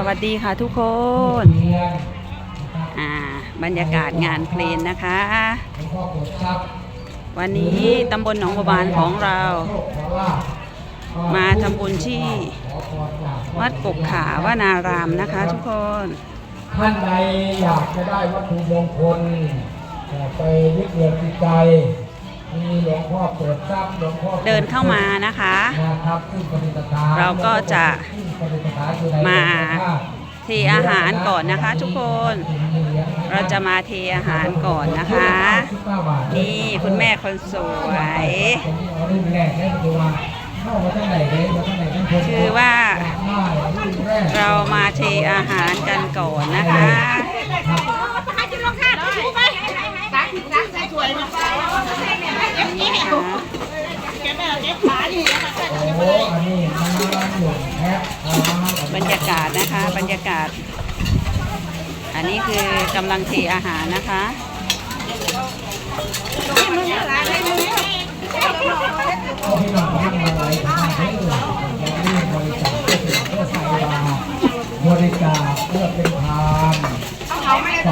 สวัสดีค่ะทุกคน อ่า บรรยากาศงานเพลงนะคะ วันนี้ตำบลหนองบัวบานของเรา มาทำบุญที่วัดกกขาวานารามนะคะทุกคน ท่านใดอยากจะได้วัตถุมงคลเอ่อไปยึดเหนี่ยวจิตใจมีหลวงพ่อเปิดทรัพย์หลวงพ่อเดินเข้ามานะคะนะครับซึ่งปฏิสถานเราก็จะซึ่งปฏิสถานอยู่ในมา เทอาหารก่อนนะคะ ทุกคน เราจะมาเทอาหารก่อนนะคะ นี่คุณแม่คนสวยรุ่นแรกได้ปัจจุบันเข้ามาตั้งไหนเลยมาตั้งไหนนคนคือว่าได้รุ่นแกเรามาเทอาหารกันก่อนนะคะโอ้นี้มันหลวงแพ็คอ่า บรรยากาศนะคะ บรรยากาศ อันนี้คือกำลังเทอาหารนะคะก็พี่น้องท่านมาไว้ทำให้เรื่องนี่บริจาคเพื่อใส่บาตรบริจาคเพื่อเป็นทาน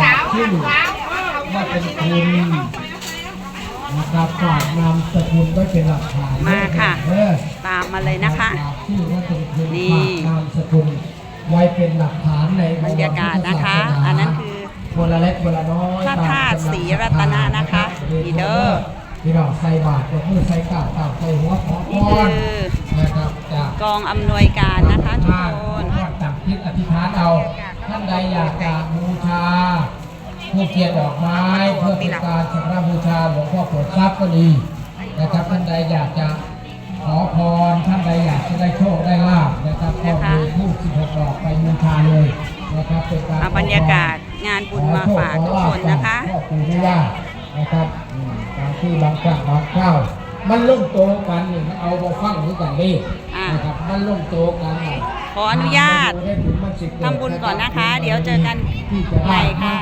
ฝากชื่อว่าเป็นคุณ นะครับฝากนามสกุลไว้เป็นหลักฐานมาค่ะเออตามมาเลยนะคะ ฝากชื่อว่าเป็นคุณนี่ ฝากนามสกุลไว้เป็นหลักฐานในบรรยากาศนะคะ อันนั้นคือ คนละเล็กคนละน้อยพระธาตุศรีรัตนะนะคะนี่เด้อ พี่น้องใส่บาตรก็คือใส่ก้าวก้าวใส่หัวขอพนี่รคือ นะครับจาก กองอำนวยการนะคะทุกคน จากทิศอธิษฐานเอาท่านใดอยากจะบูชา ผู้เกียรติดอกไม้เพื่อเป็นการสักการะบูชาหลวงพ่อโปรดทรัพย์ก็ดีนะครับท่านใดอยากจะขอพรท่านใดอยากจะได้โชคได้ลาภนะครับก็มีผู้16ดอกไปบูชาเลยนะครับเป็นการเอาบรรยากาศงานบุญมาฝากทุกคนนะคะพ่อปู่ไม่ว่านะครับอืมบางที่บางครั้งบางคราวมันล่มโตกันนี่มันเอาบ่ฟังหรือกันนี่อ่านะครับมันล่มโตกันน่ะขออนุญาตทำบุญก่อนนะคะ เดี๋ยวเจอกันใหม่ค่ะ